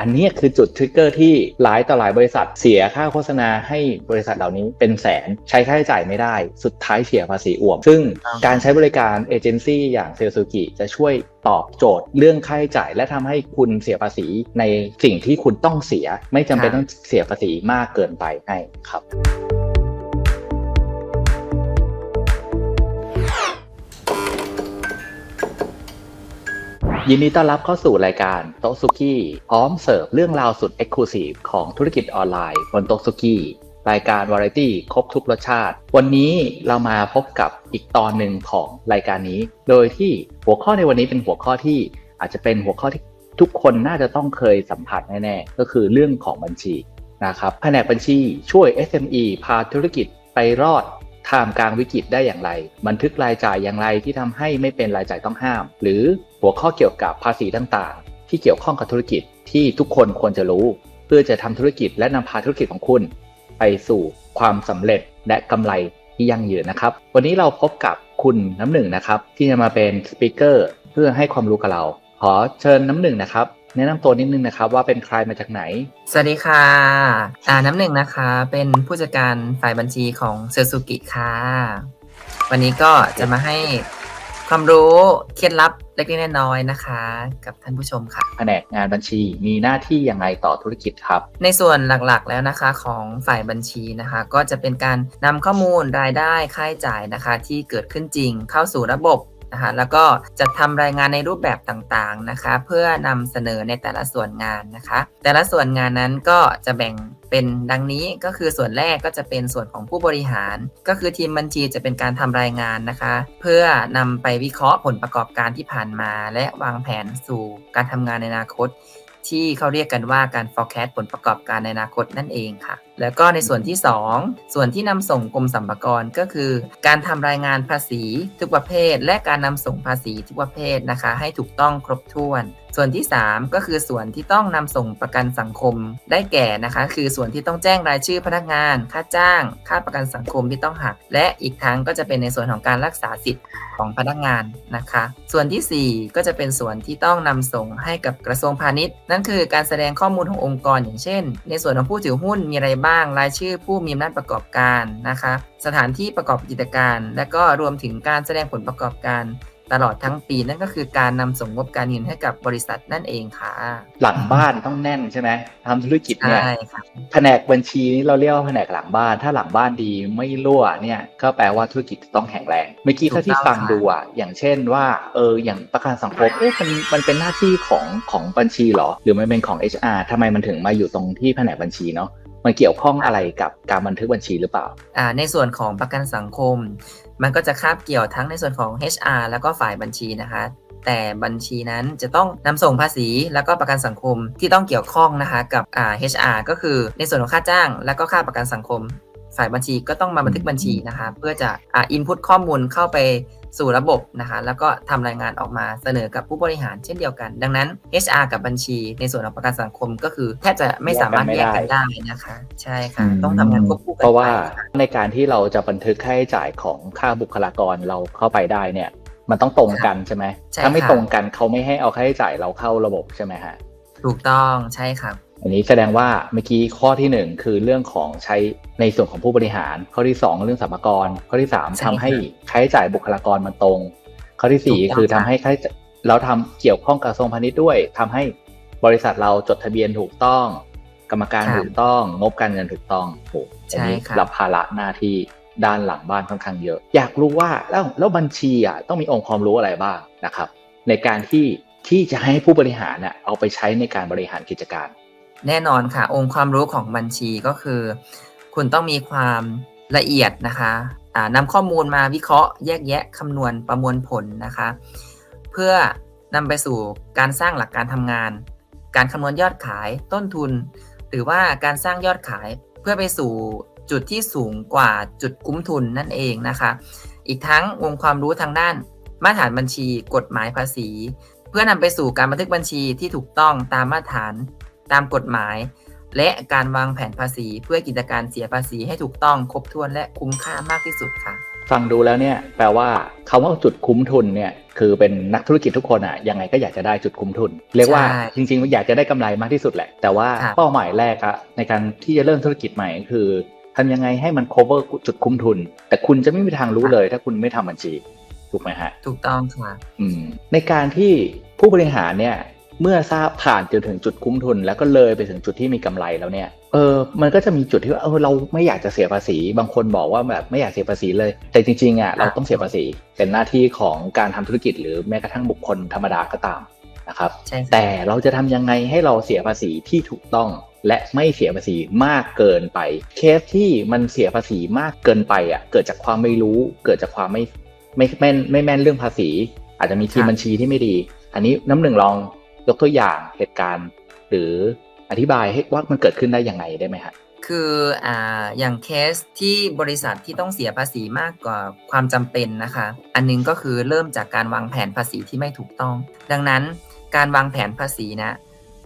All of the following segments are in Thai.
อันนี้คือจุดทริกเกอร์ที่หลายต่อหลายบริษัทเสียค่าโฆษณาให้บริษัทเหล่านี้เป็นแสนใช้ค่าใช้จ่ายไม่ได้ สุดท้ายเสียภาษีอ่วม ซึ่งการใช้บริการเอเจนซี่อย่างเซลซูกิจะช่วยตอบโจทย์เรื่องค่าใช้จ่าย และทำให้คุณเสียภาษีในสิ่งที่คุณต้องเสีย ไม่จำเป็นต้องเสียภาษีมากเกินไปให้ครับ ยินดีต้อนรับเข้าสู่รายการโต๊ะซุกี้พร้อมเสิร์ฟเรื่องราวสุด e x c l u s i v e ของธุรกิจออนไลน์บนโต๊ะซุกี้รายการวาไรตี้ครบทุกรสชาติ วันนี้เรามาพบกับอีกตอนหนึ่งของรายการนี้ โดยที่หัวข้อในวันนี้เป็นหัวข้อที่อาจจะเป็นหัวข้อที่ทุกคนน่าจะต้องเคยสัมผัสแน่ๆ ก็คือเรื่องของบัญชีนะครับแผนกบัญชีช่วย SME พาธุรกิจไปรอด ท่ามกลางวิกฤตได้อย่างไร บันทึกรายจ่ายอย่างไรที่ทำให้ไม่เป็นรายจ่ายต้องห้าม หรือหัวข้อเกี่ยวกับภาษีต่างๆ ที่เกี่ยวข้องกับธุรกิจที่ทุกคนควรจะรู้ เพื่อจะทำธุรกิจและนำพาธุรกิจของคุณ ไปสู่ความสำเร็จและกำไรที่ยั่งยืนนะครับ วันนี้เราพบกับคุณน้ำหนึ่งนะครับ ที่จะมาเป็นสปิเกอร์เพื่อให้ความรู้กับเรา ขอเชิญน้ำหนึ่งนะครับ แนะนำตัวนิดนึงนะครับว่าเป็นใครมาจากไหน สวัสดีค่ะอ่าน้ำหนึ่งนะคะ เป็นผู้จัดการฝ่ายบัญชีของเซลซูกิค่ะ วันนี้ก็จะมาให้ความรู้เคล็ดลับเล็กๆน้อยๆนะคะ กับท่านผู้ชมค่ะ แผนกงานบัญชีมีหน้าที่ยังไงต่อธุรกิจครับ ในส่วนหลักๆแล้วนะคะของฝ่ายบัญชีนะคะ ก็จะเป็นการนำข้อมูลรายได้ค่าใช้จ่ายนะคะ ที่เกิดขึ้นจริงเข้าสู่ระบบ นะคะแล้วก็จัดทำรายงานในรูปแบบต่างๆนะคะ เพื่อนำเสนอในแต่ละส่วนงานนะคะ แต่ละส่วนงานนั้นก็จะแบ่งเป็นดังนี้ก็คือส่วนแรกก็จะเป็นส่วนของผู้บริหาร ก็คือทีมบัญชีจะเป็นการทำรายงานนะคะ เพื่อนำไปวิเคราะห์ผลประกอบการที่ผ่านมา และวางแผนสู่การทำงานในอนาคต ที่เขาเรียกกันว่าการ forecast ผลประกอบการในอนาคตนั่นเองค่ะ แล้วก็ในส่วนที่ 2 ส่วนที่นำส่งกรมสรรพากรก็คือ การทำรายงานภาษีทุกประเภท และการนำส่งภาษีทุกประเภทนะคะ ให้ถูกต้องครบถ้วนส่วนที่ 3 ก็คือส่วนที่ต้องนำส่งประกันสังคมได้แก่นะคะ คือส่วนที่ต้องแจ้งรายชื่อพนักงาน ค่าจ้าง ค่าประกันสังคมที่ต้องหัก และอีกทั้งก็จะเป็นในส่วนของการรักษาสิทธิ์ของพนักงานนะคะ ส่วนทีสี่4 ก็จะเป็นส่วนที่ต้องนำส่งให้กับกระทรวงพาณิชย์ นั่นคือการแสดงข้อมูลขององค์กรอย่างเช่น ในส่วนของผู้ถือหุ้นมีอะไรบ้าง รายชื่อผู้มีอำนาจประกอบการนะคะ สถานที่ประกอบกิจการ และก็รวมถึงการแสดงผลประกอบการ ตลอดทั้งปีนั่นก็คือการนำส่งงบการเงินให้กับบริษัทนั่นเองค่ะ หลังบ้านต้องแน่นใช่ไหมทำธุรกิจเนี่ยใช่ค่ะแผนกบัญชีนี้เราเรียกว่าแผนกหลังบ้าน ถ้าหลังบ้านดีไม่รั่วเนี่ยก็แปลว่าธุรกิจต้องแข็งแรงเมื่อกี้ถูกเท่าที่ต้องฟังค่ะดูอะอย่างเช่นว่าเอออย่างประกันสังคมเอ๊ะมันมันเป็นหน้าที่ของของบัญชีเหรอ หรือมันเป็นของ HR ทำไมมันถึงมาอยู่ตรงที่แผนกบัญชีเนาะ มันเกี่ยวข้องอะไรกับการบันทึกบัญชีหรือเปล่าอ่าในส่วนของประกันสังคม มันก็จะคาบเกี่ยวทั้งในส่วนของ HR แล้วก็ฝ่ายบัญชีนะคะแต่บัญชีนั้นจะต้องนำส่งภาษีแล้วก็ประกันสังคมที่ต้องเกี่ยวข้องนะคะกับอ่า HR ก็คือในส่วนของค่าจ้าง แล้วก็ค่าประกันสังคม ฝ่ายบัญชีก็ต้องมาบันทึกบัญชีนะคะเพื่อจะอ่าอินพุตข้อมูลเข้าไป สู่ระบบนะคะแล้วก็ทำรายงานออกมาเสนอกับผู้บริหารเช่นเดียวกัน ดังนั้น HR กับบัญชีในส่วนของประกันสังคมก็คือแทบจะไม่สามารถแยกกันได้นะคะ ใช่ค่ะ ต้องทำงานควบคู่กันเพราะว่าไปในการที่เราจะบันทึกค่าใช้จ่ายของค่าบุคลากรเราเข้าไปได้เนี่ยมันต้องตรงกันใช่ไหมใช่ถ้าไม่ค่ะตรงกันเขาไม่ให้เอาค่าใช้จ่ายเราเข้าระบบใช่ไหมฮะถูกต้องใช่ครับ อันนี้แสดงว่าเมื่อกี้ข้อที่หนึ่งคือเรื่องของใช้ในส่วนของผู้บริหาร ข้อที่สองเรื่องสรรพากร ข้อที่สามใช่ทำให้ค่ะค่าใช้จ่ายบุคลากรมันตรง ข้อที่สี่ถูกต้องคือทำค่ะให้ค่าใช้จ่ายเราทำเกี่ยวข้องกับกระทรวงพาณิชย์ด้วยทำให้บริษัทเราจดทะเบียนถูกต้อง กรรมการถูกต้องงบการเงินถูกต้องโอ้อันนี้ใช่ค่ะรับภาระหน้าที่ด้านหลังบ้านค่อนข้างเยอะ อยากรู้ว่าแล้วแล้วบัญชีอะต้องมีองค์ความรู้อะไรบ้างนะครับ ในการที่ที่จะให้ผู้บริหารน่ะเอาไปใช้ในการบริหารกิจการ แน่นอนค่ะ องค์ความรู้ของบัญชีก็คือ คุณต้องมีความละเอียดนะคะนำข้อมูลมาวิเคราะห์แยกแยะคำนวณประมวลผลนะคะ เพื่อนำไปสู่การสร้างหลักการทำงาน การคำนวณยอดขายต้นทุน หรือว่าการสร้างยอดขายเพื่อไปสู่จุดที่สูงกว่าจุดคุ้มทุนนั่นเองนะคะ อีกทั้งองค์ความรู้ทางด้าน มาตรฐานบัญชี กฎหมายภาษี เพื่อนำไปสู่การบันทึกบัญชีที่ถูกต้องตามมาตรฐาน ตามกฎหมาย และการวางแผนภาษีเพื่อกิจการเสียภาษีให้ถูกต้องครบถ้วนและคุ้มค่ามากที่สุดค่ะ ฟังดูแล้วเนี่ยแปลว่าคำว่าจุดคุ้มทุนเนี่ยคือเป็นนักธุรกิจทุกคนอะยังไงก็อยากจะได้จุดคุ้มทุน เรียกว่าใช่จริงๆอยากจะได้กำไรมากที่สุดแหละ แต่ว่าครับเป้าหมายแรกอะในการที่จะเริ่มธุรกิจใหม่ก็คือทำยังไงให้มัน cover จุดคุ้มทุน แต่คุณจะไม่มีทางรู้เลย ถ้าคุณไม่ทำบัญชีถูกไหมฮะ ถูกต้องค่ะอืมในการที่ผู้บริหารเนี่ย เมื่อทราบผ่านจนถึงจุดคุ้มทุน แล้วก็เลยไปถึงจุดที่มีกำไรแล้วเนี่ยเออมันก็จะมีจุดที่ว่าเออเราไม่อยากจะเสียภาษี บางคนบอกว่าแบบไม่อยากเสียภาษีเลย แต่จริงๆอะเราต้องเสียภาษี เป็นหน้าที่ของการทำธุรกิจ หรือแม้กระทั่งบุคคลธรรมดาก็ตามนะครับใช่ค่ะแต่เราจะทำยังไงให้เราเสียภาษีที่ถูกต้องและไม่เสียภาษีมากเกินไป เคสที่มันเสียภาษีมากเกินไปอะเกิดจากความไม่รู้ เกิดจากความไม่ไม่แม่นไม่แม่นเรื่องภาษี อาจจะมีทีมบัญชีที่ไม่ดี อันนี้น้ำหนึ่งลอง ยกตัวอย่างเหตุการณ์ หรืออธิบายให้ว่ามันเกิดขึ้นได้ยังไงได้ไหมฮะคืออ่าอย่างเคสที่บริษัทที่ต้องเสียภาษีมากกว่าความจำเป็นนะคะ อันหนึงก็คือเริ่มจากการวางแผนภาษีที่ไม่ถูกต้อง ดังนั้นการวางแผนภาษีนะ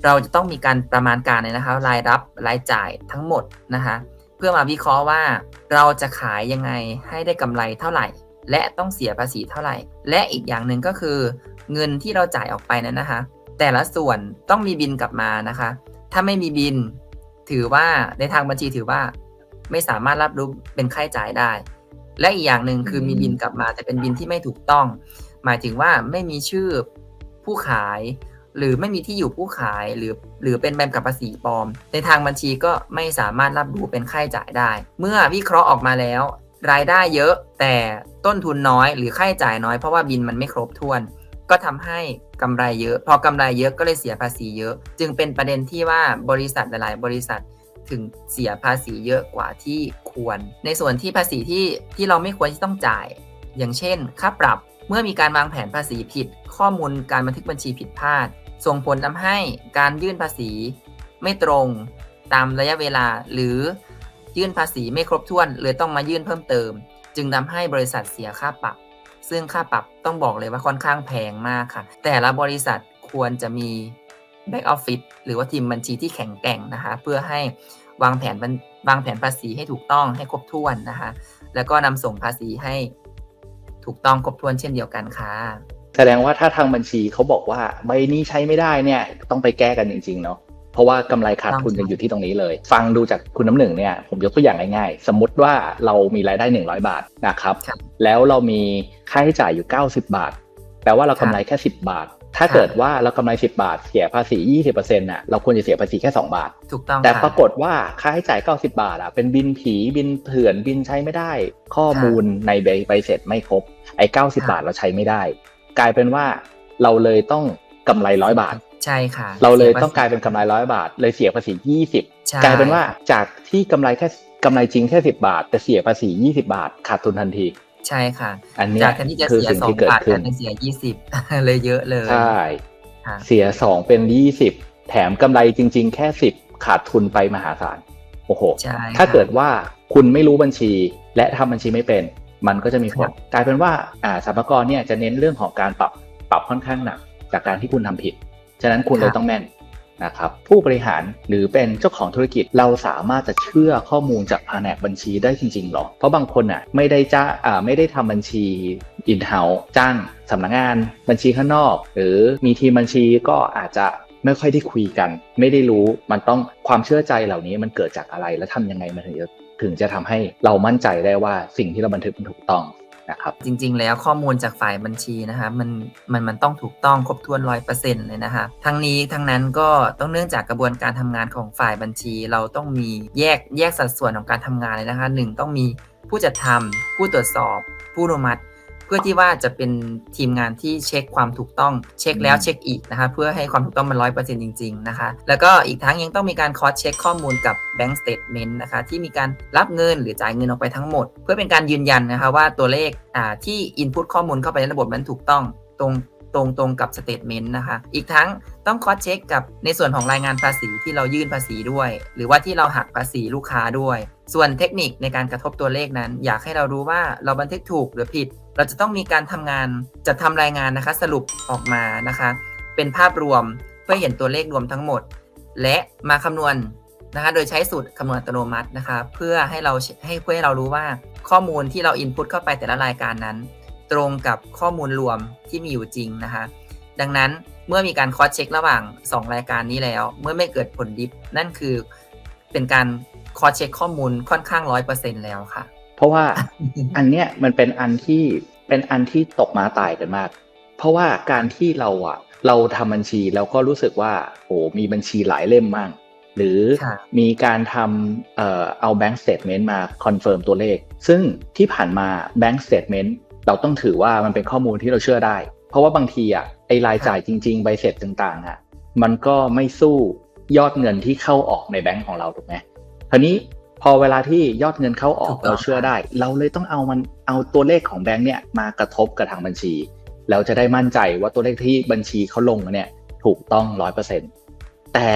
เราจะต้องมีการประมาณการเลยนะคะรายรับรายจ่ายทั้งหมดนะคะเพื่อมาวิเคราะห์ว่าเราจะขายยังไงให้ได้กำไรเท่าไหร่ และต้องเสียภาษีเท่าไหร่ และอีกอย่างหนึ่งก็คือ เงินที่เราจ่ายออกไปนั้นนะคะ แต่ละส่วนต้องมีบินกลับมานะคะ ถ้าไม่มีบินถือว่าในทางบัญชีถือว่า ไม่สามารถรับรู้เป็นค่าใช้จ่ายได้ และอีกอย่างหนึ่งคือมีบินกลับมา แต่เป็นบินที่ไม่ถูกต้อง หมายถึงว่าไม่มีชื่อผู้ขาย หรือไม่มีที่อยู่ผู้ขายหรือหรือเป็นใบกำกับภาษีปลอม ในทางบัญชีก็ไม่สามารถรับรู้เป็นค่าใช้จ่ายได้ เมื่อวิเคราะห์ออกมาแล้ว รายได้เยอะแต่ต้นทุนน้อย หรือค่าใช้จ่ายน้อยเพราะว่าบินมันไม่ครบถ้วน ก็ทำให้กำไรเยอะ พอกำไรเยอะก็เลยเสียภาษีเยอะ จึงเป็นประเด็นที่ว่าบริษัทหลาย ๆ บริษัทถึงเสียภาษีเยอะกว่าที่ควร ในส่วนที่ภาษีที่ที่เราไม่ควรที่ต้องจ่าย อย่างเช่น ค่าปรับเมื่อมีการวางแผนภาษีผิด ข้อมูลการบันทึกบัญชีผิดพลาด ส่งผลทำให้การยื่นภาษีไม่ตรงตามระยะเวลาหรือยื่นภาษีไม่ครบถ้วนเลยต้องมายื่นเพิ่มเติม จึงทำให้บริษัทเสียค่าปรับ ซึ่งค่าปรับต้องบอกเลยว่าค่อนข้างแพงมากค่ะ แต่ละบริษัทควรจะมี Back Office หรือว่าทีมบัญชีที่แข็งแกร่งนะคะ เพื่อให้วางแผนบัญวางแผนภาษีให้ถูกต้องให้ครบถ้วนนะคะ แล้วก็นำส่งภาษีให้ถูกต้องครบถ้วนเช่นเดียวกันค่ะแสดงว่าถ้าทางบัญชีเขาบอกว่าใบนี้ใช้ไม่ได้เนี่ยต้องไปแก้กันจริงๆเนาะ เพราะว่ากำไรขาดทุนจะอยู่ที่ตรงนี้เลย ฟังดูจากคุณน้ำหนึ่งเนี่ยผมยกตัวอย่างง่ายๆ สมมติว่าเรามีรายได้ 100 บาทนะครับครับแล้วเรามีค่าใช้จ่ายอยู่ 90 บาท แปลว่าเรากำไรแค่ 10 บาท ถ้าครับเกิดว่าเรากำไร 10 บาท เสียภาษี 20%น่ะเราควรจะเสียภาษีแค่ 2 บาท ถูกต้อง แต่ค่ะปรากฏว่าค่าใช้จ่าย 90 บาทอะเป็นบินผีบินเถื่อนบินใช้ไม่ได้ ข้อมูลในใบใบเสร็จไม่ครบไอ้90ค่ะบาทเราใช้ไม่ได้ กลายเป็นว่าเราเลยต้องกำไรร้อยบาท ใช่ค่ะ เราเลยสีภษีต้องกลายเป็นกำไรร้อยบาท เลยเสียภาษี20ใช่กลายเป็นว่าจากที่กำไรแค่กำไรจริงแค่10บาท แต่เสียภาษี20บาทขาดทุนทันทีใช่ค่ะ อันเนี้ยจากแทนที่จะคือเสียสิ่งสอที่งเกิดบาทขึ้กลานยเป็นเสียยี่สิบเลยเยอะเลยใช่ค่ะเสีย2เป็น20แถมกำไรจริง ๆ แค่10ขาดทุนไปมหาศาลโอ้โหใช่ถ้าค่ะเกิดว่าคุณไม่รู้บัญชี และทำบัญชีไม่เป็น มันก็จะมีผลครับกลายเป็นว่าอ่าสรรพากรเนี่ยจะเน้นเรื่องของการปรับปรับค่อนข้างหนักจากการที่คุณทำผิด ฉะนั้นคุณเลยต้องแม่นนะครับผู้บริหารหรือเป็นเจ้าของธุรกิจเราสามารถจะเชื่อข้อมูลจากแผนกบัญชีได้จริงๆหรอ เพราะบางคนอะไม่ได้จ้าอ่าไม่ได้ทำบัญชีอินเฮ้าจ้างสำนักงาน บัญชีข้างนอก หรือมีทีมบัญชีก็อาจจะไม่ค่อยได้คุยกัน ไม่ได้รู้มันต้องความเชื่อใจเหล่านี้มันเกิดจากอะไรและทำยังไงมันถึงจะถึงจะทำให้เรามั่นใจได้ว่าสิ่งที่เราบันทึกมันถูกต้อง นะครับจริง ๆ แล้วข้อมูลจากฝ่ายบัญชีนะคะมันมันมันต้องถูกต้องครบถ้วนร้อยเปอร์เซ็นต์เลยนะคะทั้งนี้ทั้งนั้นก็ต้องเนื่องจากกระบวนการทำงานของฝ่ายบัญชี เราต้องมีแยกแยกสัดส่วนของการทำงานเลยนะคะหนึ่งต้องมีผู้จัดทำผู้ตรวจสอบ ผู้อนุมัติ พื่อที่ว่าจะเป็นทีมงานที่เช็คความถูกต้องเช็คแล้วอืมเช็คอีกนะคะเพื่อให้ความถูกต้องมันร้อยเปอร์เซ็นต์จริงๆนะคะแล้วก็อีกทั้งยังต้องมีการคอสเช็คข้อมูลกับ Bank Statement นะคะที่มีการรับเงินหรือจ่ายเงินออกไปทั้งหมด เพื่อเป็นการยืนยันนะคะว่าตัวเลขอ่าที่ Input ข้อมูลเข้าไปในระบบนั้นถูกต้องตรง ตรงตรงกับ Statement นะคะ อีกทั้งต้องคอสเช็คกับในส่วนของรายงานภาษีที่เรายื่นภาษีด้วย หรือว่าที่เราหักภาษีลูกค้าด้วย ส่วนเทคนิคในการกระทบตัวเลขนั้น อยากให้เรารู้ว่าเราบันทึกถูกหรือผิด เราจะต้องมีการทำงานจัดทำรายงานนะคะ สรุปออกมานะคะ เป็นภาพรวมเพื่อเห็นตัวเลขรวมทั้งหมด และมาคำนวณนะคะโดยใช้สูตรคำนวณอัตโนมัตินะคะ เพื่อให้เราให้เพื่อให้เรารู้ว่าข้อมูลที่เรา input เข้าไปแต่ละรายการนั้น ตรงกับข้อมูลรวมที่มีอยู่จริงนะคะดังนั้นเมื่อมีการคอสเช็คระหว่าง 2 รายการนี้แล้ว เมื่อไม่เกิดผลดิฟ นั่นคือเป็นการคอสเช็คข้อมูลค่อนข้างร้อยเปอร์เซ็นแล้วค่ะ เพราะว่าอันเนี้ยมันเป็นอันที่เป็นอันที่ตกมาตายกันมาก เพราะว่าการที่เราอะเราทำบัญชีแล้วก็รู้สึกว่าโอ้มีบัญชีหลายเล่มมากหรือค่ะมีการทำเอ่อเอา bank statement มาคอนเฟิร์มตัวเลข ซึ่งที่ผ่านมา bank statement เราต้องถือว่ามันเป็นข้อมูลที่เราเชื่อได้ เพราะว่าบางทีอะไอรายจ่ายจริง ๆ ใบเสร็จต่างๆอะมันก็ไม่สู้ยอดเงินที่เข้าออกในแบงก์ของเราถูกไหมคราวนี้พอเวลาที่ยอดเงินเข้าออถูกกต้องเราเชื่อได้ เราเลยต้องเอามันเอาตัวเลขของแบงก์เนี่ยมากระทบกับทางบัญชีแล้วจะได้มั่นใจว่าตัวเลขที่บัญชีเขาลงมาเนี่ยถูกต้องร้อยเปอร์เซ็นต์แต่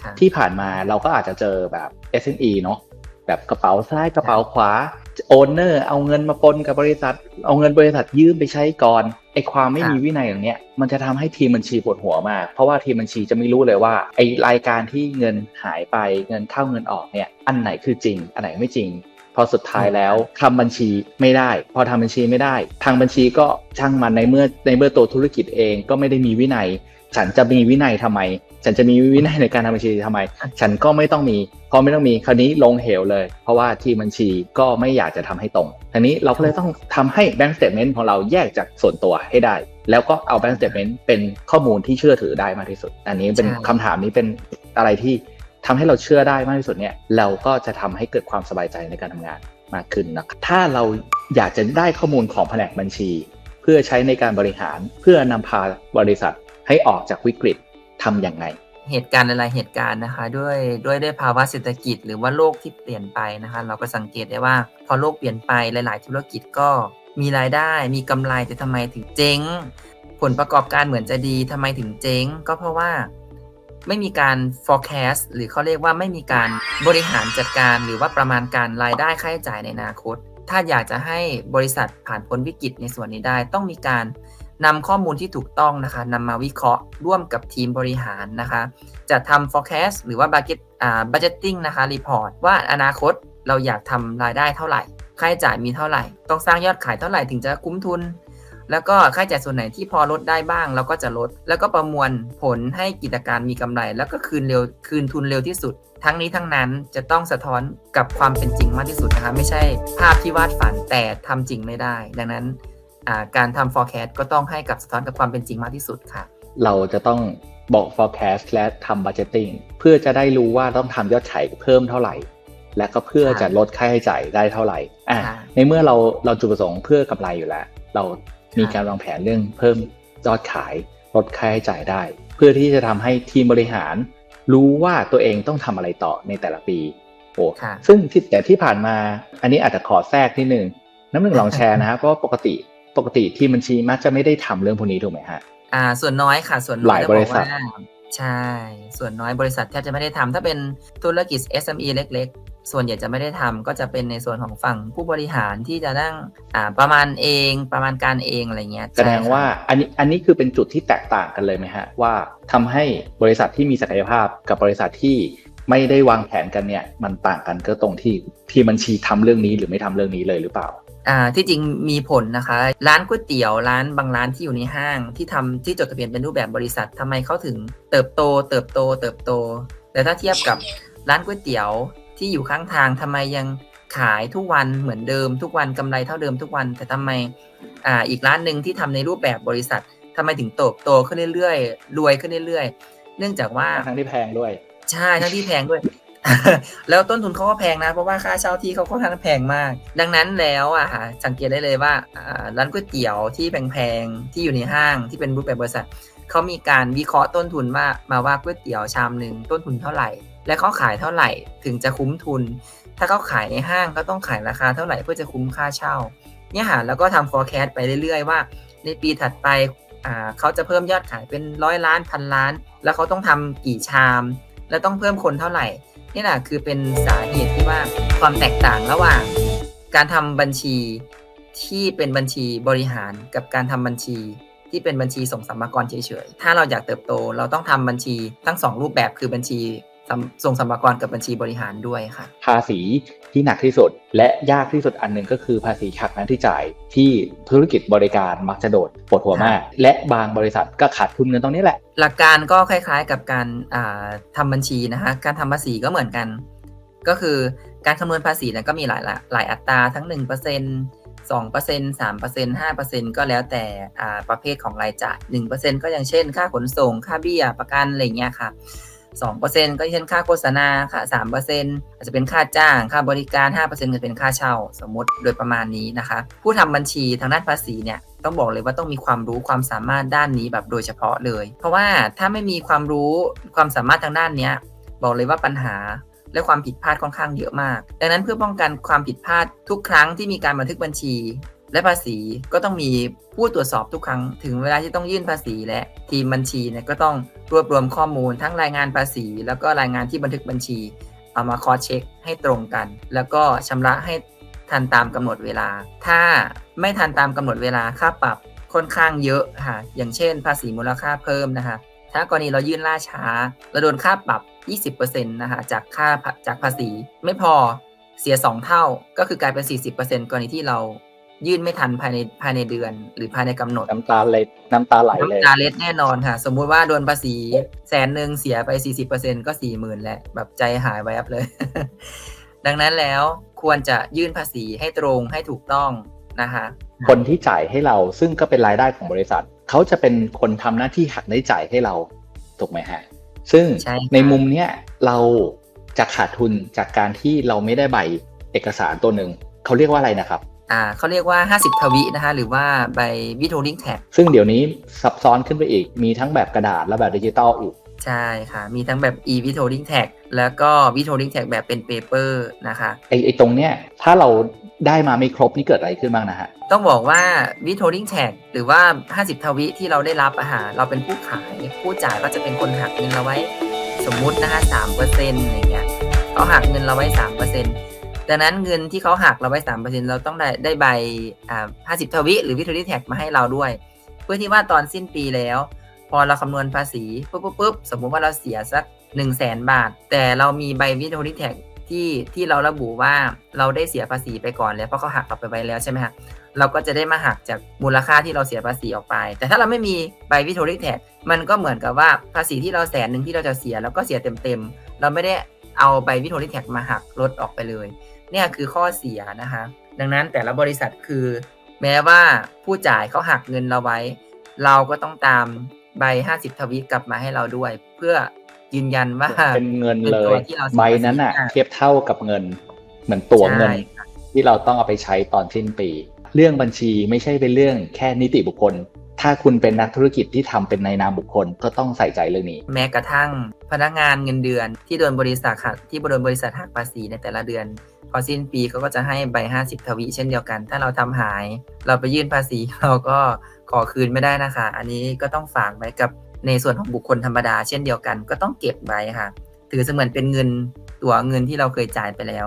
ค่ะที่ผ่านมาเราก็อาจจะเจอแบบ SME เนาะแบบกระเป๋าซ้ายกระเป๋าขวา โอนเนอร์เอาเงินมาปนกับบริษัท เอาเงินบริษัทยืมไปใช้ก่อนไอความไม่ค่ะมีวินัยอย่างเนี้ยมันจะทำให้ทีมบัญชีปวดหัวมาก เพราะว่าทีมบัญชีจะไม่รู้เลยว่าไอรายการที่เงินหายไปเงินเข้าเงินออกเนี่ยอันไหนคือจริง อันไหนไม่จริง พอสุดท้ายแล้วทำบัญชีไม่ได้ พอทำบัญชีไม่ได้ ทางบัญชีก็ช่างมันในเมื่อในเมื่อตัวธุรกิจเองก็ไม่ได้มีวินัย ฉันจะมีวินัยทำไม ฉันจะมีวินัยในการทำบัญชีทำไม ฉันก็ไม่ต้องมี พอไม่ต้องมีคราวนี้ลงเหวเลย เพราะว่าทีมบัญชีก็ไม่อยากจะทำให้ตรงทีนี้เราก็เลยต้องทำให้ bank statement ของเราแยกจากส่วนตัวให้ได้ แล้วก็เอา bank statement เป็นข้อมูลที่เชื่อถือได้มากที่สุด อันนี้เป็นใช่คำถามนี้เป็นอะไรที่ทำให้เราเชื่อได้มากที่สุดเนี่ยเราก็จะทำให้เกิดความสบายใจในการทำงานมากขึ้นนะครับถ้าเราอยากจะได้ข้อมูลของแผนกบัญชี เพื่อใช้ในการบริหารเพื่อนำพาบริษัทให้ออกจากวิกฤต ทำย่างไง เหตุการณ์หลายๆเหตุการณ์นะคะ ด้วยด้วยด้วยภาวะเศรษฐกิจ หรือว่าโลกที่เปลี่ยนไปนะคะ เราก็สังเกตได้ว่า พอโลกเปลี่ยนไปหลาย ๆ ธุรกิจก็มีรายได้มีกำไรแต่ทำไมถึงเจ๊ง ผลประกอบการเหมือนจะดีทำไมถึงเจ๊ง ก็เพราะว่าไม่มีการ forecast หรือเขาเรียกว่าไม่มีการบริหารจัดการหรือว่าประมาณการรายได้ค่าใช้จ่ายในอนาคต ถ้าอยากจะให้บริษัทผ่านพ้นวิกฤตในส่วนนี้ได้ ต้องมีการ นำข้อมูลที่ถูกต้องนะคะนำมาวิเคราะห์ร่วมกับทีมบริหารนะคะ จะทำ forecast หรือว่า budget อ่า budgeting นะคะ report ว่าอนาคตเราอยากทำรายได้เท่าไหร่ ค่าใช้จ่ายมีเท่าไหร่ ต้องสร้างยอดขายเท่าไหร่ถึงจะคุ้มทุน แล้วก็ค่าใช้จ่ายส่วนไหนที่พอลดได้บ้าง เราก็จะลด แล้วก็ประมวลผลให้กิจการมีกำไร แล้วก็คืนเร็วคืนทุนเร็วที่สุด ทั้งนี้ทั้งนั้นจะต้องสะท้อนกับความเป็นจริงมากที่สุดนะคะ ไม่ใช่ภาพที่วาดฝันแต่ทำจริงไม่ได้ ดังนั้น การทำ forecast ก็ต้องให้กับสะท้อนกับความเป็นจริงมากที่สุดค่ะ เราจะต้องบอก forecast และทำ budgeting เพื่อจะได้รู้ว่าต้องทำยอดขายเพิ่มเท่าไหร่ และก็เพื่อค่ะจะลดค่าใช้จ่ายได้เท่าไหร่อะค่ะในเมื่อเราเราจุดประสงค์เพื่อกำไรอยู่แล้ว เรามีค่ะการวางแผนเรื่องเพิ่มยอดขายลดค่าใช้จ่ายได้ เพื่อที่จะทำให้ทีมบริหาร รู้ว่าตัวเองต้องทำอะไรต่อในแต่ละปีโอ้ค่ะซึ่งที่แต่ที่ผ่านมาอันนี้อาจจะขอแทรกนิดนึงน้ำหนึ่งลองแชร์นะครับเพราะว่าปกติ ปกติทีมบัญชีมักจะไม่ได้ทำเรื่องพวกนี้ถูกไหมฮะอ่า ส่วนน้อยค่ะ ส่วนน้หอลายต้องบริษัทว่าใช่ ส่วนน้อยบริษัทแทบจะไม่ได้ทำถ้าเป็นธุรกิจ SME เล็ก ๆ ส่วนใหญ่จะไม่ได้ทำก็จะเป็นในส่วนของฝั่งผู้บริหารที่จะนั่งอ่าประมาณเองประมาณการเองอะไรเงี้ยแสดงว่าอันนี้อันนี้คือเป็นจุดที่แตกต่างกันเลยไหมฮะ ว่าทำให้บริษัทที่มีศักยภาพกับบริษัทที่ไม่ได้วางแผนกันเนี่ย มันต่างกันก็ตรงที่ทีมบัญชีทำเรื่องนี้หรือไม่ทำเรื่องนี้เลยหรือเปล่า อ่าที่จริงมีผลนะคะ ร้านก๋วยเตี๋ยวร้านบางร้านที่อยู่ในห้างที่ทำที่จดทะเบียนเป็นรูปแบบบริษัททำไมเขาถึงเติบโต เติบโต เติบโต แต่ถ้าเทียบกับร้านก๋วยเตี๋ยวที่อยู่ข้างทางทำไมยังขายทุกวันเหมือนเดิม ทุกวันกำไรเท่าเดิมทุกวัน แต่ทำไมอ่าอีกร้านหนึ่งที่ทำในรูปแบบบริษัททำไมถึงเติบโตขึ้นเรื่อยๆรวยขึ้นเรื่อยๆ เนื่องจากว่าทั้งที่แพงด้วย ใช่ทั้งที่แพงด้วย แล้วต้นทุนเขาก็แพงนะ เพราะว่าค่าเช่าที่เขาค่อนข้างแพงมาก ดังนั้นแล้วอะค่ะสังเกตได้เลยว่าร้านก๋วยเตี๋ยวที่แพงๆที่อยู่ในห้างที่เป็นรูปแบบบริษัทเขามีการวิเคราะห์ต้นทุนว่ามาว่าก๋วยเตี๋ยวชามหนึ่งต้นทุนเท่าไหร่ และเขาขายเท่าไหร่ถึงจะคุ้มทุน ถ้าเขาขายในห้างก็ต้องขายราคาเท่าไหร่เพื่อจะคุ้มค่าเช่า เนี่ยค่ะแล้วก็ทำ forecast ไปเรื่อยๆว่า ในปีถัดไปเขาจะเพิ่มยอดขายเป็นร้อยล้านพันล้าน แล้วเขาต้องทำกี่ชาม แล้วต้องเพิ่มคนเท่าไหร่ นี่แหละคือเป็นสาเหตุที่ว่าความแตกต่างระหว่าง การทำบัญชีที่เป็นบัญชีบริหารกับการทำบัญชีที่เป็นบัญชีส่งสัมภาระเฉยๆ ถ้าเราอยากเติบโต เราต้องทำบัญชีทั้งสองรูปแบบคือบัญชี สัมส่งสัมภาระกับบัญชีบริหารด้วยค่ะ ภาษีที่หนักที่สุด และยากที่สุดอันหนึ่งก็คือภาษีหักหน้าที่จ่ายที่ธุรกิจบริการมักจะโดดปวดหัวมาก และบางบริษัทก็ขาดทุนเงินตรงนี้แหละ หลักการก็คล้ายๆกับการอ่าทำบัญชีนะคะการทำภาษีก็เหมือนกัน ก็คือการคำนวณภาษีเนี่ยก็มีหลายละหลายอัตราทั้ง 1% 2% 3% 5%ก็แล้วแต่อ่าประเภทของรายจ่าย1%ก็อย่างเช่น ค่าขนส่ง ค่าเบี้ยประกันอะไรอย่างเงี้ยค่ะ 2%ก็เช่นค่าโฆษณาค่ะ3%อาจจะเป็นค่าจ้างค่าบริการ 5%ก็เป็นค่าเช่า สมมติโดยประมาณนี้นะคะ ผู้ทำบัญชีทางด้านภาษีเนี่ยต้องบอกเลยว่าต้องมีความรู้ความสามารถด้านนี้แบบโดยเฉพาะเลย เพราะว่าถ้าไม่มีความรู้ความสามารถทางด้านเนี้ยบอกเลยว่าปัญหาและความผิดพลาดค่อนข้างเยอะมาก ดังนั้นเพื่อป้องกันความผิดพลาดทุกครั้งที่มีการบันทึกบัญชี และภาษีก็ต้องมีผู้ตรวจสอบทุกครั้ง ถึงเวลาที่ต้องยื่นภาษีและทีมบัญชีเนี่ยก็ต้องรวบรวมข้อมูลทั้งรายงานภาษี แล้วก็รายงานที่บันทึกบัญชี เอามาคอเช็คให้ตรงกัน แล้วก็ชำระให้ทันตามกำหนดเวลา ถ้าไม่ทันตามกำหนดเวลาค่าปรับค่อนข้างเยอะค่ะอย่างเช่น ภาษีมูลค่าเพิ่มนะคะถ้ากรณีเรายื่นล่าช้าเราโดนค่าปรับ 20%นะคะจากค่าจากภาษีไม่พอเสีย 2 เท่าก็คือกลายเป็น 40%กรณีที่เรา ยื่นไม่ทันภายในภายในเดือน หรือภายในกำหนดน้ำตาเลยน้ำตาไหลเลยน้ำตาเล็ดแน่นอนค่ะ สมมุติว่าโดนภาษีแสนหนึ่งเสียไป40%ก็สี่หมื่นแหละแบบใจหายแวบเลย ดังนั้นแล้วควรจะยื่นภาษีให้ตรงให้ถูกต้องนะคะคนที่จ่ายให้เราซึ่งก็เป็นรายได้ของบริษัท เขาจะเป็นคนทำหน้าที่หักได้จ่ายให้เราถูกไหมฮะ ซึ่งใช่ค่ะในมุมเนี้ยเราจะขาดทุนจากการที่เราไม่ได้ใบเอกสารตัวหนึ่งเขาเรียกว่าอะไรนะครับ อ่าเขาเรียกว่า 50 ทวินะคะหรือว่าใบวิโทลิงแท็กซึ่งเดี๋ยวนี้ซับซ้อนขึ้นไปอีก มีทั้งแบบกระดาษและแบบดิจิตอลอีก ใช่ค่ะ มีทั้งแบบ e v i t o l i n g tag แล้วก็ v i t o l i n g tag แบบเป็น paper นะคะไอ้ไอ้ตรงเนี้ยถ้าเราได้มาไม่ครบนี่เกิดอะไรขึ้นบ้างนะฮะ ต้องบอกว่า v i t o l i n g tag หรือว่า 50 ทวิที่เราได้รับอาหารเราเป็นผู้ขาย ผู้จ่ายก็จะเป็นคนหักเงินเราไว้สมมุตินะคะ3%อะไรเงี้ยเขาหักเงินเราไว้3% ดังนั้นเงินที่เขาหักเราไว้3%เปอร์เซ็นเราต้องได้ได้ใบอ่า50ทวิ หรือ v i t o l i n g tag มาให้เราด้วย เพื่อที่ว่าตอนสิ้นปีแล้ว พอเราคำนวณภาษีปุ๊บปุ๊บปุ๊บสมมุติว่าเราเสียสัก1 0 0 0 0แสนบาท แต่เรามีใบวิทยุแท็กที่ที่เราระบุว่าเราได้เสียภาษีไปก่อนแล้วเพราะเขาหักกลับไปไว้แล้วใช่ไหมฮะเราก็จะได้มาหักจากมูลค่าที่เราเสียภาษีออกไป แต่ถ้าเราไม่มีใบวิทยุแท็กมันก็เหมือนกับว่าภาษีที่เราแสนหนึ่งที่เราจะเสียแล้วก็เสียเต็มๆเราไม่ได้เอาใบวิทยุแท็กมาหักลดออกไปเลย เนี่ยคือข้อเสียนะคะ ดังนั้นแต่ละบริษัทคือ แม้ว่าผู้จ่ายเขาหักเงินเราไว้ เราก็ต้องตามใบ 50 ทวีตกลับมาให้เราด้วย เพื่อยืนยันว่าเป็นเงินเป็นเลตัวยที่เราเสียใบนั้นอะภาษีเทียบเท่ากับเงิน เหมือนตัวเงินใช่ค่ะที่เราต้องเอาไปใช้ตอนสิ้นปี เรื่องบัญชีไม่ใช่เป็นเรื่องแค่นิติบุคคล ถ้าคุณเป็นนักธุรกิจที่ทำเป็นในนามบุคคลก็ต้องใส่ใจเรื่องนี้ แม้กระทั่งพนักงานเงินเดือนที่โดนบริษัทหักที่โดนบริษัทหักภาษีในแต่ละเดือน พอสิ้นปีเขาก็จะให้ใบ 50 ทวีเช่นเดียวกัน ถ้าเราทำหาย เราไปยื่นภาษีเราก็ขอคืนไม่ได้นะคะ อันนี้ก็ต้องฝากไว้กับในส่วนของบุคคลธรรมดาเช่นเดียวกัน ก็ต้องเก็บไว้ค่ะ ถือเสมือนเป็นเงินตัวเงินที่เราเคยจ่ายไปแล้ว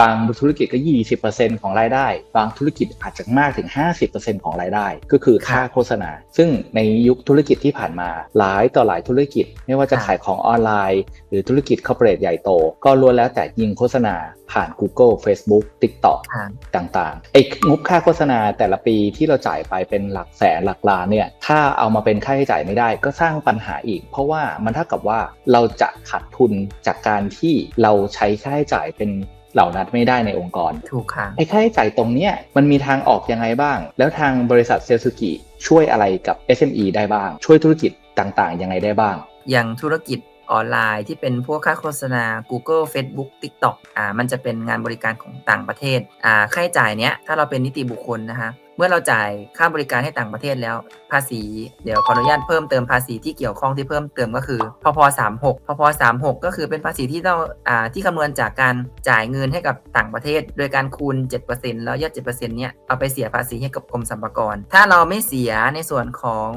บางธุรกิจก็ 20%ของรายได้ บางธุรกิจอาจจะมากถึง 50%ของรายได้ ก็คือค่าโฆษณา ซึ่งในยุคธุรกิจที่ผ่านมา หลายต่อหลายธุรกิจ ไม่ว่าจะค่ะขายของออนไลน์ หรือธุรกิจคอร์เปอเรทใหญ่โต ก็ล้วนแล้วแต่ยิงโฆษณาผ่าน Google Facebook TikTok ค่ะต่างๆไอ้งบค่าโฆษณาแต่ละปีที่เราจ่ายไปเป็นหลักแสนหลักล้านเนี่ย ถ้าเอามาเป็นค่าใช้จ่ายไม่ได้ก็สร้างปัญหาอีก เพราะว่ามันเท่ากับว่าเราจะขาดทุนจากการที่เราใช้ค่าใช้จ่ายเป็น เหล่านั้นไม่ได้ในองค์กร ถูกค่ะไอ้ค่าใช้จ่ายตรงเนี้ยมันมีทางออกยังไงบ้าง แล้วทางบริษัทเซลสุกิช่วยอะไรกับ SME ได้บ้าง ช่วยธุรกิจต่างๆ ยังไงได้บ้าง อย่างธุรกิจออนไลน์ที่เป็นพวกค่าโฆษณา Google Facebook TikTok อ่ามันจะเป็นงานบริการของต่างประเทศอ่าค่าใช้จ่ายเนี้ยถ้าเราเป็นนิติบุคคลนะคะเมื่อเราจ่ายค่าบริการให้ต่างประเทศแล้ว ภาษี เดี๋ยวขออนุญาตเพิ่มเติมภาษีที่เกี่ยวข้องที่เพิ่มเติมก็คือพพ36พพ36 ก็คือเป็นภาษีที่เราอ่าที่คำนวณจากการจ่ายเงินให้กับต่างประเทศ โดยการคูณ 7%แล้วยอด7%เนี้ยเอาไปเสียภาษีให้กับกรมสรรพากร ถ้าเราไม่เสียในส่วนของ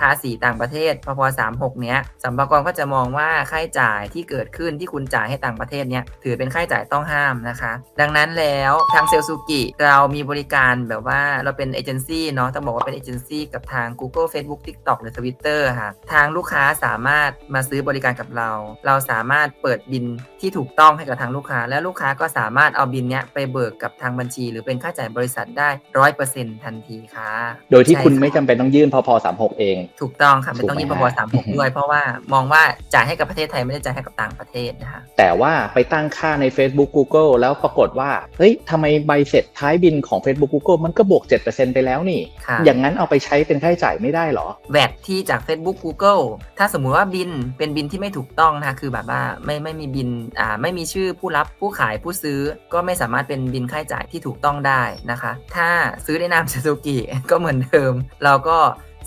ภาษีต่างประเทศพพ36 เนี้ยสัมภากรก็จะมองว่าค่าใช้จ่ายที่เกิดขึ้นที่คุณจ่ายให้ต่างประเทศเนี้ยถือเป็นค่าใช้จ่ายต้องห้ามนะคะ ดังนั้นแล้วทางเซลซูกิเรามีบริการแบบว่าเราเป็นเอเจนซี่เนาะต้องบอกว่าเป็นเอเจนซี่กับทาง Google Facebook TikTok หรือ Twitter ค่ะทางลูกค้าสามารถมาซื้อบริการกับเรา เราสามารถเปิดบินที่ถูกต้องให้กับทางลูกค้า แล้วลูกค้าก็สามารถเอาบินเนี้ยไปเบิกกับทางบัญชี หรือเป็นค่าจ่ายบริษัทได้ร้อยเปอร์เซ็นต์ทันทีค่ะ โดยที่คุณไม่จำเป็นต้องยื่นพพ36เองถูกต้องค่ะไม่ต้องถูกไหมยื่นพฮะบสามหกด้วย เพราะว่ามองว่าจ่ายให้กับประเทศไทยไม่ได้จ่ายให้กับต่างประเทศนะคะแต่ว่าไปตั้งค่าใน Facebook Google แล้วปรากฏว่าเฮ้ยทำไมใบเสร็จท้ายบินของ Facebook Google มันก็บวก 7%ไปแล้วนี่ค่ะอย่างนั้นเอาไปใช้เป็นค่าใช้จ่ายไม่ได้เหรอแวดที่จาก Facebook Google ถ้าสมมุติว่าบินเป็นบินที่ไม่ถูกต้องนะคะคือแบบว่าไม่ไม่มีบินอ่าไม่มีชื่อผู้รับผู้ขายผู้ซื้อก็ไม่สามารถเป็นบินค่าใช้จ่ายที่ถูกต้องได้นะคะ ถ้าซื้อในนามซูซูกิก็เหมือนเดิม เราก็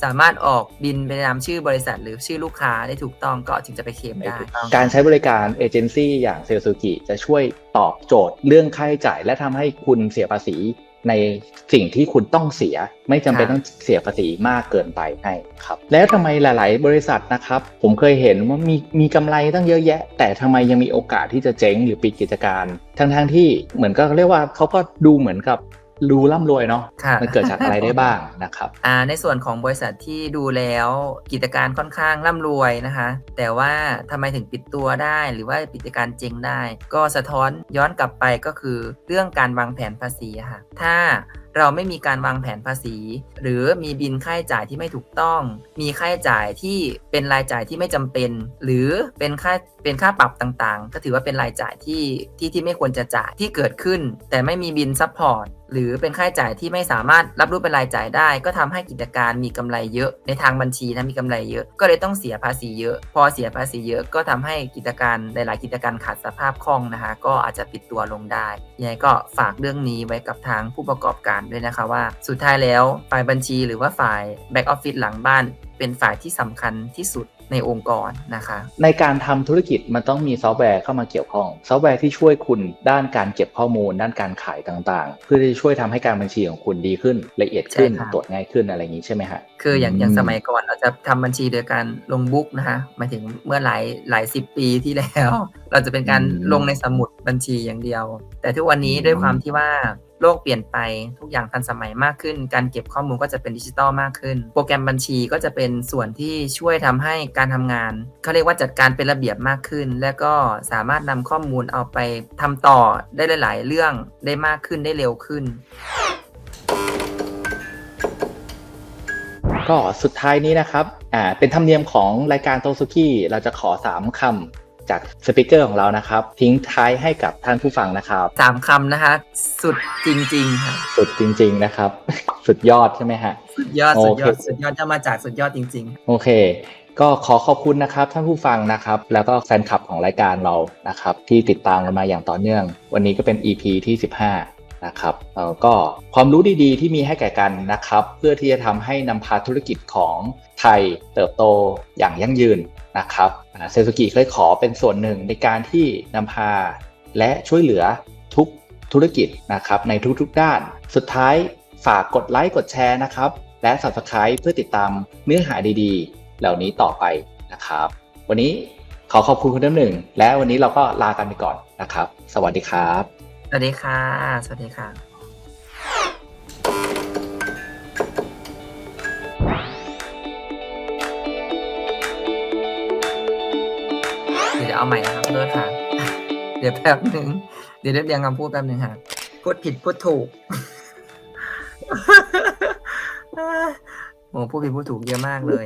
สามารถออกบินเป็นนามชื่อบริษัทหรือชื่อลูกค้าได้ถูกต้องก็ถึงจะไปเคลมได้ การใช้บริการเอเจนซี่อย่างเซลซูกิจะช่วยตอบโจทย์เรื่องค่าใช้จ่าย และทำให้คุณเสียภาษีในสิ่งที่คุณต้องเสีย ไม่จำเป็นค่ะต้องเสียภาษีมากเกินไปให้ครับ แล้วทำไมหลาย ๆ บริษัทนะครับ ผมเคยเห็นว่ามีมีกำไรตั้งเยอะแยะ แต่ทำไมยังมีโอกาสที่จะเจ๊งหรือปิดกิจการ ทั้งๆที่เหมือนก็เรียกว่าเขาก็ดูเหมือนกับ ดูร่ำรวยเนาะค่ะมันเกิดจากอะไรได้บ้างนะครับอ่าในส่วนของบริษัทที่ดูแล้วกิจการค่อนข้างร่ำรวยนะคะ แต่ว่าทำไมถึงปิดตัวได้ หรือว่าปิดกิจการเจ๊งได้ ก็สะท้อนย้อนกลับไปก็คือเรื่องการวางแผนภาษีอะค่ะถ้าเราไม่มีการวางแผนภาษี หรือมีบินค่าใช้จ่ายที่ไม่ถูกต้อง มีค่าใช้จ่ายที่เป็นรายจ่ายที่ไม่จำเป็น หรือเป็นค่าเป็นค่าปรับต่างๆ ก็ถือว่าเป็นรายจ่ายที่ที่ที่ไม่ควรจะจ่ายที่เกิดขึ้น แต่ไม่มีบินซัพพอร์ตหรือเป็นค่าใช้จ่ายที่ไม่สามารถรับรู้เป็นรายจ่ายได้ ก็ทำให้กิจการมีกำไรเยอะ ในทางบัญชีนะมีกำไรเยอะ ก็เลยต้องเสียภาษีเยอะ พอเสียภาษีเยอะก็ทำให้กิจการหลายๆกิจการขาดสภาพคล่องนะคะ ก็อาจจะปิดตัวลงได้ยังไงก็ฝากเรื่องนี้ไว้กับทางผู้ประกอบการด้วยนะคะว่า สุดท้ายแล้วฝ่ายบัญชีหรือว่าฝ่ายแบ็กออฟฟิศหลังบ้าน เป็นฝ่ายที่สำคัญที่สุด ในองค์กรนะคะ ในการทำธุรกิจมันต้องมีซอฟต์แวร์เข้ามาเกี่ยวข้อง ซอฟต์แวร์ที่ช่วยคุณด้านการเก็บข้อมูล ด้านการขายต่างๆ เพื่อที่จะช่วยทำให้การบัญชีของคุณดีขึ้นละเอียดขึ้นใช่ค่ะตรวจง่ายขึ้นอะไรอย่างนี้ใช่ไหมฮะคืออย่างอืมอย่างสมัยก่อนเราจะทำบัญชีโดยการลงบุ๊กนะคะหมายถึงเมื่อหลายหลายสิบปีที่แล้ว เราจะเป็นการลงในสมุดบัญชีอย่างเดียว แต่ทุกวันนี้ด้วยความที่ว่า โลกเปลี่ยนไปทุกอย่างทันสมัยมากขึ้น การเก็บข้อมูลก็จะเป็นดิจิตอลมากขึ้น โปรแกรมบัญชีก็จะเป็นส่วนที่ช่วยทำให้การทำงานเขาเรียกว่าจัดการเป็นระเบียบมากขึ้น และก็สามารถนำข้อมูลเอาไปทำต่อได้หลาย ๆ เรื่องได้มากขึ้นได้เร็วขึ้น ก็สุดท้ายนี้นะครับอ่าเป็นธรรมเนียมของรายการโตซุกี้เราจะขอ 3คำ จากสปิเกอร์ของเรานะครับ ทิ้งท้ายให้กับท่านผู้ฟังนะครับ สามคำนะคะ สุดจริงๆค่ะสุดจริง ๆนะครับ สุดยอดใช่ไหมฮะ สุดยอดโอสุดเคยอด สุดยอดจะมาจากสุดยอดจริงโอเคก็ขอขอบคุณนะครับท่านผู้ฟังนะครับ แล้วก็แฟนคลับของรายการเรานะครับ ที่ติดตามกันมาอย่างต่อเนื่อง วันนี้ก็เป็น EP ที่ 15 นะครับเอ่อก็ความรู้ดีๆ ที่มีให้แก่กันนะครับ เพื่อที่จะทำให้นำพาธุรกิจของไทยเติบโตอย่างยั่งยืน นะครับเซซุกิเคยขอเป็นส่วนหนึ่งในการที่นำพาและช่วยเหลือทุกธุรกิจนะครับในทุกๆด้าน สุดท้ายฝากกดไลค์กดแชร์นะครับ และ Subscribe เพื่อติดตามเนื้อหาดีๆ เหล่านี้ต่อไปนะครับ วันนี้ขอขอบคุณคุณน้ำหนึ่ง และวันนี้เราก็ลากันไปก่อนนะครับ สวัสดีครับ สวัสดีค่ะ สวัสดีค่ะ เอาใหม่นะครับเลิศค่ะ เดี๋ยวแป๊บหนึ่งเดี๋ยวเรียบเรียงคำพูดแป๊บหนึ่งค่ะพูดผิดพูดถูกโอ้พูดผิดพูดถูกเยอะมากเลย